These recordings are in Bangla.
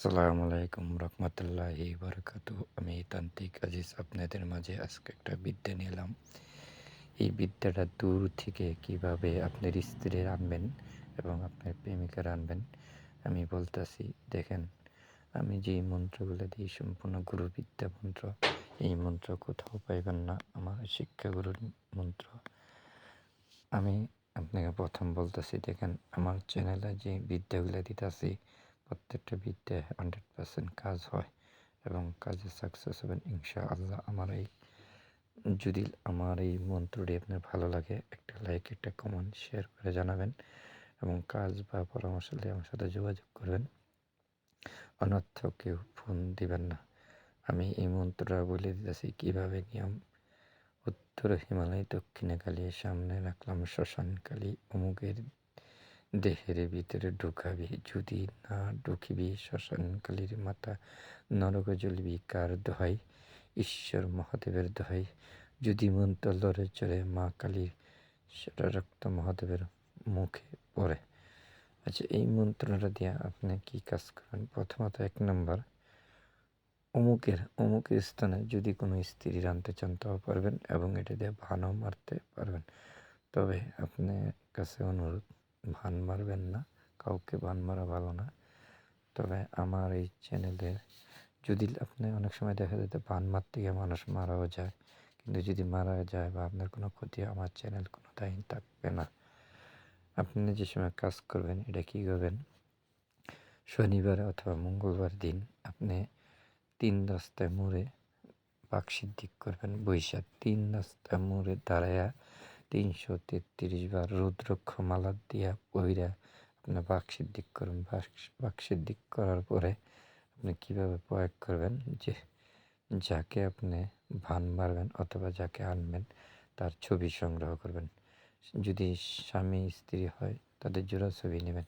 আসসালামু আলাইকুম রহমতুল্লাহি বরকাত আমি তান্ত্রিক আজিজ আপনাদের মাঝে আজকে একটা বিদ্যা নিলাম এই বিদ্যাটা দূর থেকে কীভাবে আপনার স্ত্রীর আনবেন এবং আপনার প্রেমিকার আনবেন আমি বলতেছি। দেখেন, আমি যে মন্ত্রগুলো দিই, সম্পূর্ণ গুরু বিদ্যা মন্ত্র, এই মন্ত্র কোথাও পাইবেন না। আমার শিক্ষাগুরুর মন্ত্র। আমি আপনাকে প্রথম বলতেছি, দেখেন, আমার চ্যানেলে যে বিদ্যাগুলো দিতেছি প্রত্যেকটা বিদ্যায় হান্ড্রেড পার্সেন্ট কাজ হয় এবং কাজে সাকসেস হবেন ইনশা আল্লাহ আমার এই যদি আমার এই মন্ত্রটি আপনার ভালো লাগে, একটা লাইক একটা কমেন্ট শেয়ার করে জানাবেন এবং কাজ বা পরামর্শ হলে আমার সাথে যোগাযোগ করবেন। অনর্থ কেউ ফোন দিবেন না। আমি এই মন্ত্রটা বলে দিতেছি, কীভাবে নিয়ম? উত্তর হিমালয়, দক্ষিণে কালী, সামনে রাখলাম শ্মশানকালী অমুকের দেহের ভিতরে ঢুকাবি, যদি না ঢুকিবি, শ্মশানকালীর মাথা নরক জ্বলবি, কার দোহাই? ঈশ্বর মহাদেবের দোহাই। যদি মন তলরে চড়ে, মা কালীর সেটা রক্ত মহাদেবের মুখে পড়ে। আচ্ছা এই মন্ত্রটা দিয়ে আপনি কি কাজ করেন? প্রথমত এক নম্বর, অমুকের অমুকের স্থানে যদি কোনো স্ত্রী রানতে চান, তাও পারবেন এবং এটা দিয়ে ভানও মারতে পারবেন। তবে আপনার কাছে অনুরোধ ভান মারবেন না, কাউকে ভান মারা ভালো না। তবে আমার এই চ্যানেলে যদি আপনি অনেক সময় দেখা যেতে ভান মারতে গিয়ে মানুষ মারাও যায়, কিন্তু যদি মারা যায় বা আপনার কোনো ক্ষতি আমার চ্যানেল কোনো দায়ী থাকবে না। আপনি যে সময় কাজ করবেন, এটা কী করবেন? শনিবার অথবা মঙ্গলবার দিন আপনি তিন রাস্তায় মোড়ে বাকসিদ্ধিক করবেন, বৈশাখ তিন রাস্তায় মোড়ে দাঁড়ায়া তিনশো তেত্রিশ বার রুদ্রক্ষ মালা দিয়া পইরা আপনি বাকসিদ্ধিক করুন। বাকসিদ্ধিক করার পরে আপনি কীভাবে প্রয়োগ করবেন? যে যাকে আপনি ভান মারবেন অথবা যাকে আনবেন তার ছবি সংগ্রহ করবেন। যদি স্বামী স্ত্রী হয় তাদের জোড়া ছবি নেবেন।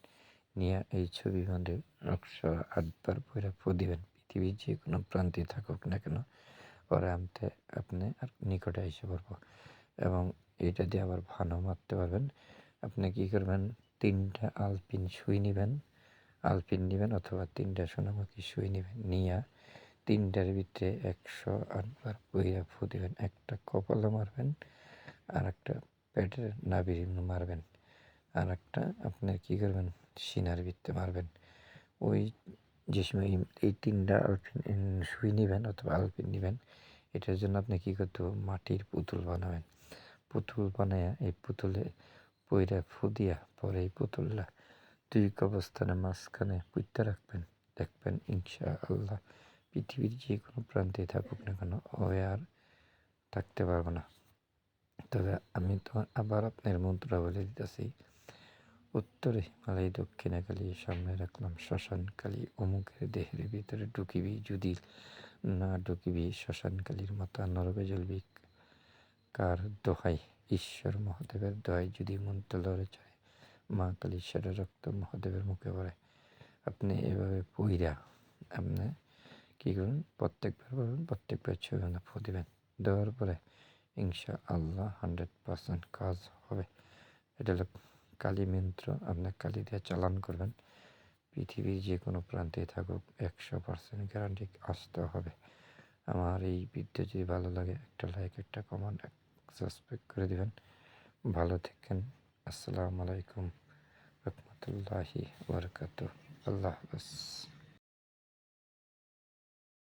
নিয়ে এই ছবি মধ্যে একশো আটবার পরে ফু দিবেন। পৃথিবীর যে কোনো প্রান্তে থাকুক না কেন ওরা আনতে আপনি আর নিকটে এসে পড়ব। এবং এটা দিয়ে আবার ভানও মারতে পারবেন। আপনি কী করবেন? তিনটা আলপিন শুই নেবেন, আলপিন নেবেন অথবা তিনটা সোনামুখী সুই নেবেন, নিয়ে তিনটার ভিতরে একশো আটবার বইয়া ফু দেবেন। একটা কপালে মারবেন আর একটা পেটের নাবির মারবেন। আর একটা আপনার কী করবেন? সিনার ভিত্তে মারবেন। ওই যে সময় এই তিনটা আলপিন শুই নেবেন অথবা আলপিন নেবেন, এটার জন্য আপনি কী করতে মাটির পুতুল বানাবেন। পুতুল বানায়া এই পুতুলে পইরা ফুদিয়া পরে এই পুতুলটা দুই অবস্থানে মাঝখানে পুঁততে রাখবেন। দেখবেন ইনশা আল্লাহ পৃথিবীর যে কোনো প্রান্তে থাকুক না কেন ও আর থাকতে পারব না। তবে আমি তো আবার আপনার মন্ত্র বলে দিতেছি, উত্তরে হিমালয়, দক্ষিণে কালী, সামনে রাখলাম শ্মশান শ্মশানকালী অমুকের দেহের ভিতরে ঢুকিবি, যদি না ঢুকিবি শ্মশানকালীর মাথা নরবে জ্বলবি কার দোহাই? ঈশ্বর মহাদেবের দোহাই যদি মন্ত্র লড়ে চায় মা কালীশ্বর রক্ত মহাদেবের মুখে পড়ে। আপনি এভাবে পইরা আপনি কী করুন? প্রত্যেকবার বলবেন প্রত্যেকবার ছবি ফু দেবেন। দেওয়ার পরে ইনশা আল্লাহ হান্ড্রেড পারসেন্ট কাজ হবে। এটা হলো কালী মন্ত্র, আপনি কালী দিয়ে চালান করবেন। পৃথিবীর যে কোনো প্রান্তে থাকুক, একশো পার্সেন্ট গ্যারান্টি আসতে হবে। আমার এই ভিডিও যদি ভালো লাগে, একটা লাইক একটা কমেন্ট সাবস্ক্রাইব করে দেবেন। ভালো থাকেন। আসসালামু আলাইকুম। রহমতুল্লাহি বরকাত আল্লাহ হাফেজ।